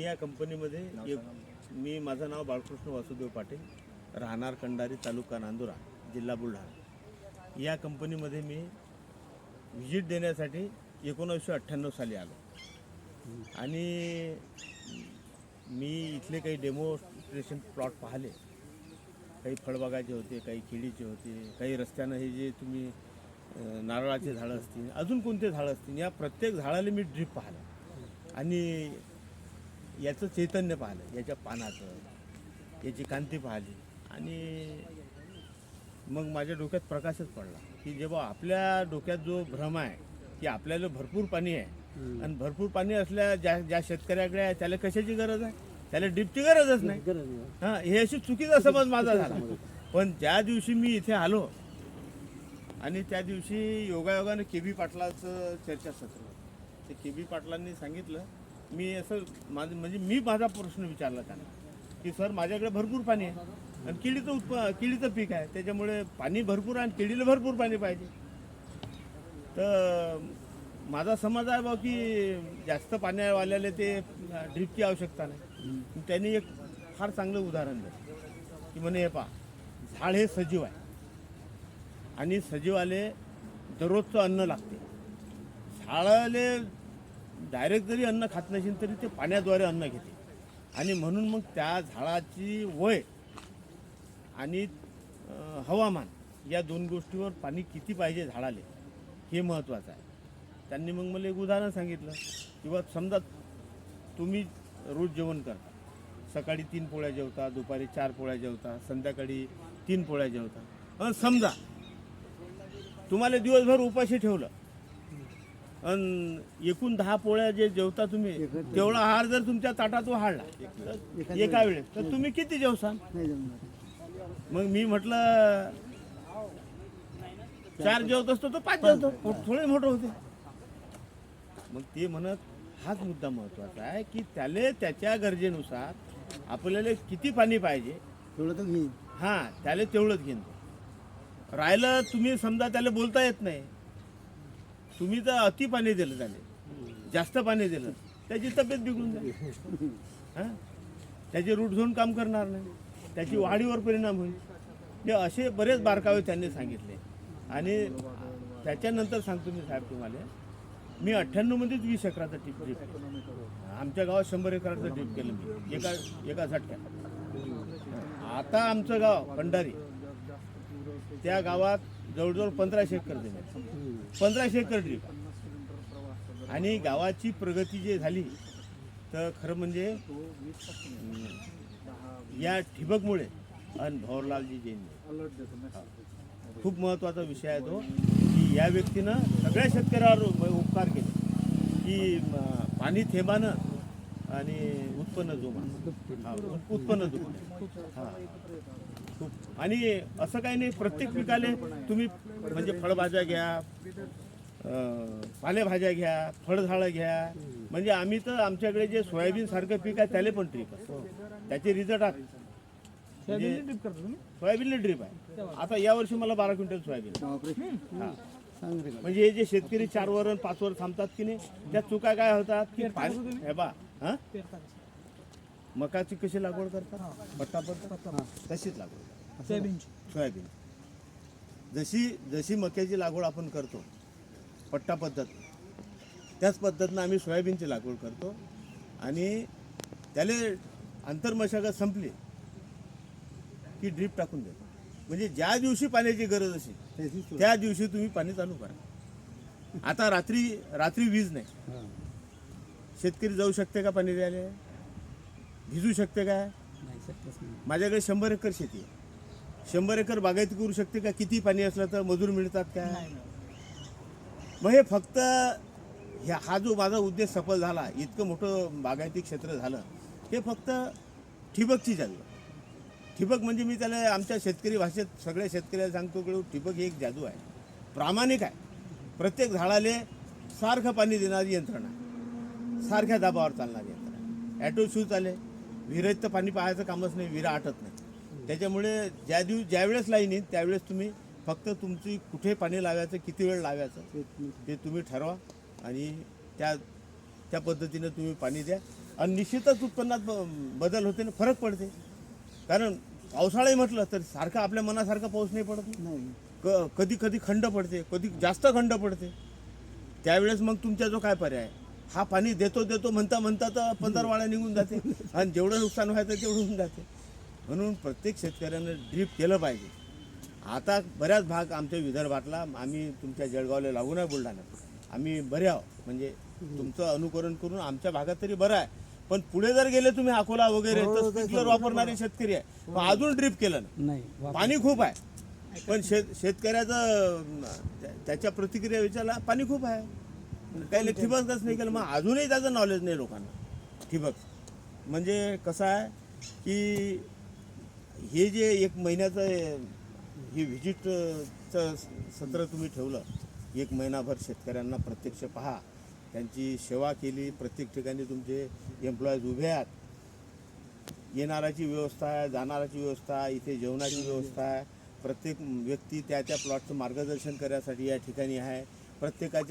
मी या कंपनीमध्ये एक मी माझं नाव बाळकृष्ण वासुदेव पाटील राहणार कंडारी तालुका नांदुरा जिल्हा बुलढाणा. या कंपनीमध्ये मी व्हिजिट देण्यासाठी एकोणीसशे अठ्ठ्याण्णव साली आलो. आणि मी इथले काही डेमोस्ट्रेशन प्लॉट पाहिले. काही फळबागाचे होते काही केळीचे होते काही रस्त्यानं हे जे तुम्ही नारळाचे झाडं असतील अजून कोणते झाडं असतील या प्रत्येक झाडाला मी ड्रीप पाहिलं. आणि याचं चैतन्य पाहिलं याच्या पानाचं याची कांती पाहिली. आणि मग माझ्या डोक्यात प्रकाशच पडला की जेव्हा आपल्या डोक्यात जो भ्रम आहे की आपल्याला भरपूर पाणी आहे आणि भरपूर पाणी असल्या ज्या ज्या शेतकऱ्याकडे आहे त्याला कशाची गरज आहे? त्याला ड्रीपची गरजच नाही. गरज नाही. हा हे अशी चुकीचा समज माझा झाला. पण ज्या दिवशी मी इथे आलो आणि त्या दिवशी योगायोगाने के बी पाटलाचं चर्चासत्र होतं. ते के बी पाटलांनी सांगितलं मी असं माझं म्हणजे मी माझा प्रश्न विचारला त्यांना की सर माझ्याकडे भरपूर पाणी आहे आणि केळीचं उत्प केळीचं पीक आहे त्याच्यामुळे पाणी भरपूर आहे आणि केळीला भरपूर पाणी पाहिजे. तर माझा समज आहे बा की जास्त पाण्यावाल्याला ते ड्रीपची आवश्यकता नाही. त्यांनी एक फार चांगलं उदाहरण दिलं की म्हणे हे पा झाड हे सजीव आहे आणि सजीवाले दररोजचं अन्न लागते. झाडाले डायरेक्ट जरी अन्न खात नसेल तरी ते पाण्याद्वारे अन्न घेते. आणि म्हणून मग त्या झाडाची वय आणि हवामान या दोन गोष्टीवर पाणी किती पाहिजे झाडाले हे महत्त्वाचं आहे. त्यांनी मग मला एक उदाहरण सांगितलं किंवा समजा तुम्ही रोज जेवण करता. सकाळी तीन पोळ्या जेवता दुपारी चार पोळ्या जेवता संध्याकाळी तीन पोळ्या जेवता. अन समजा तुम्हाला दिवसभर उपाशी ठेवलं आणि एकूण दहा पोळ्या जे जेवता तुम्ही तेवढा आहार जर तुमच्या ताटात वाढला एका वेळेस तर तुम्ही किती जेवसाल मग मी म्हटलं चार जेवत असतो तो पाच जेवतो. थोडे मोठं होते. मग ते म्हणत हाच मुद्दा महत्त्वाचा आहे की त्याले त्याच्या गरजेनुसार आपल्याला किती पाणी पाहिजे? तेवढं घेईन. हा त्याला तेवढंच घेईन. राहिलं तुम्ही समजा त्याला बोलता येत नाही. तुम्ही तर अति पाणी दिलं त्याने. जास्त पाणी दिलं. त्याची तब्येत बिघडून जाईल. हां? त्याचे रूट झोन काम करणार नाही. त्याची वाढीवर परिणाम होईल. हे असे बरेच बारकावे त्यांनी सांगितले. आणि त्याच्यानंतर सांगतो मी साहेब तुम्हाला. मी अठ्ठ्याण्णवमध्येच वीस एकराचा टीप ड्रीप केलं. आमच्या गावात शंभर एकराचं ड्रीप केलं मी. एका एका झटक्यात. आता आमचं गाव भंडारी. त्या गावात जवळजवळ पंधराशे एकर जमीन पंधराशे एकर ड्रीप. आणि गावाची प्रगती जी झाली तर खरं म्हणजे या ठिबकमुळे आणि भवरलालजी जैन खूप महत्त्वाचा विषय आहे तो की या व्यक्तीनं सगळ्या शेतकऱ्यावर उपकार केले. की पाणी थेंबानं आणि उत्पन्न जोमा उत्पन्न जोमा हा. खूप आणि असं काही नाही प्रत्येक पिकाले तुम्ही म्हणजे फळभाज्या घ्या पालेभाज्या घ्या फळझाडं घ्या. म्हणजे आम्ही तर आमच्याकडे जे सोयाबीन सारखं पीक आहे त्याला पण ट्रीप आहे. त्याचे रिझल्ट आहेत सोयाबीनला ड्रीप आहे. आता यावर्षी मला बारा क्विंटल सोयाबीन हा. म्हणजे हे जे शेतकरी चार वर आणि पाच वर थांबतात की नाही त्या चुका काय होतात की हे बा हा? मकाची कशी लागवड करतात? पट्टा पट्टा तशीच लागवड. सोयाबीनची. सोयाबीन. जशी जशी मक्याची लागवड आपण करतो पट्टा पद्धत त्याच पद्धतीनं आम्ही सोयाबीनची लागवड करतो. आणि त्याला आंतरमशागत संपली की ड्रीप टाकून देतो. म्हणजे ज्या दिवशी पाण्याची गरज असेल. त्या दिवशी तुम्ही पाणी चालू करा. आता रात्री रात्री वीज नाही. शेतकरी जाऊ शकते का पाणी द्यायला? भिजू शकते का? नाही नाही. माझ्याकडे शंभर एकर शेती आहे. शंभर एकर बागायती करू शकते का? किती पाणी असलं तर मजूर मिळतात का? मग हे फक्त ह्या हा जो माझा उद्देश सफल झाला इतकं मोठं बागायती क्षेत्र झालं हे फक्त ठिबकची जादू. ठिबक म्हणजे मी त्याला आमच्या शेतकरी भाषेत सगळ्या शेतकऱ्याला सांगतो की ठिबक ही एक जादू आहे. प्रामाणिक आहे. प्रत्येक झाडाले सारखं पाणी देणारी यंत्रणा. सारख्या दाबावर चालणारी यंत्रणा. ॲटो शूज आले. विहिरीत तर पाणी पाहायचं कामच नाही विहिरा आटत नाही. त्याच्यामुळे ज्या दिवस ज्यावेळेस लाईन येईल त्यावेळेस तुम्ही फक्त तुमची कुठे पाणी लावायचं किती वेळ लावायचं ते- तुम्ही ठरवा आणि त्या त्या पद्धतीनं तुम्ही पाणी द्या. आणि निश्चितच उत्पन्नात ब- बदल होते ना फरक पडते. कारण पावसाळाही म्हटलं तर सारखा आपल्या मनासारखा पाऊस नाही पडत. नाही. क कधी कधी खंड पडते कधी जास्त खंड पडते. त्यावेळेस मग तुमच्या जो काय पर्याय आहे? हा पाणी देतो देतो म्हणता म्हणता तर पंधरवाळा निघून जाते. आणि जेवढं नुकसान व्हायचं तेवढं होऊन जाते. म्हणून प्रत्येक शेतकऱ्यानं ड्रीप केलं पाहिजे. आता बऱ्याच भाग आमच्या विदर्भातला आम्ही तुमच्या जळगावला लागून आहे बुलढाण्यात आम्ही बरे आहोत. म्हणजे तुमचं अनुकरण करून आमच्या भागात तरी बरं आहे. पण पुढे जर गेले तुम्ही अकोला वगैरे हो, तर ते स्प्रिंकलर वापरणारे शेतकरी आहे. पण अजून ड्रीप केलं ना पाणी खूप आहे. पण शेत शेतकऱ्याचं त्याच्या प्रतिक्रिया विचारला पाणी खूप आहे. त्याला ठिबक ठिबकच नाही केलं मग अजूनही त्याचं नॉलेज नाही लोकांना. ठिबक. म्हणजे कसं आहे की हे जे एक महिन्याचं हे व्हिजिटचं सत्र तुम्ही ठेवलं एक महिनाभर शेतकऱ्यांना प्रत्यक्ष पहा. त्यांची सेवा केली प्रत्येक ठिकाणी तुमचे एम्प्लॉईज उभे आहेत. येणाराची व्यवस्था आहे जाणाराची व्यवस्था आहे इथे जेवणाची व्यवस्था आहे. प्रत्येक व्यक्ती त्या त्या प्लॉटचं मार्गदर्शन करण्यासाठी या ठिकाणी आहे. प्रत्येकाच्या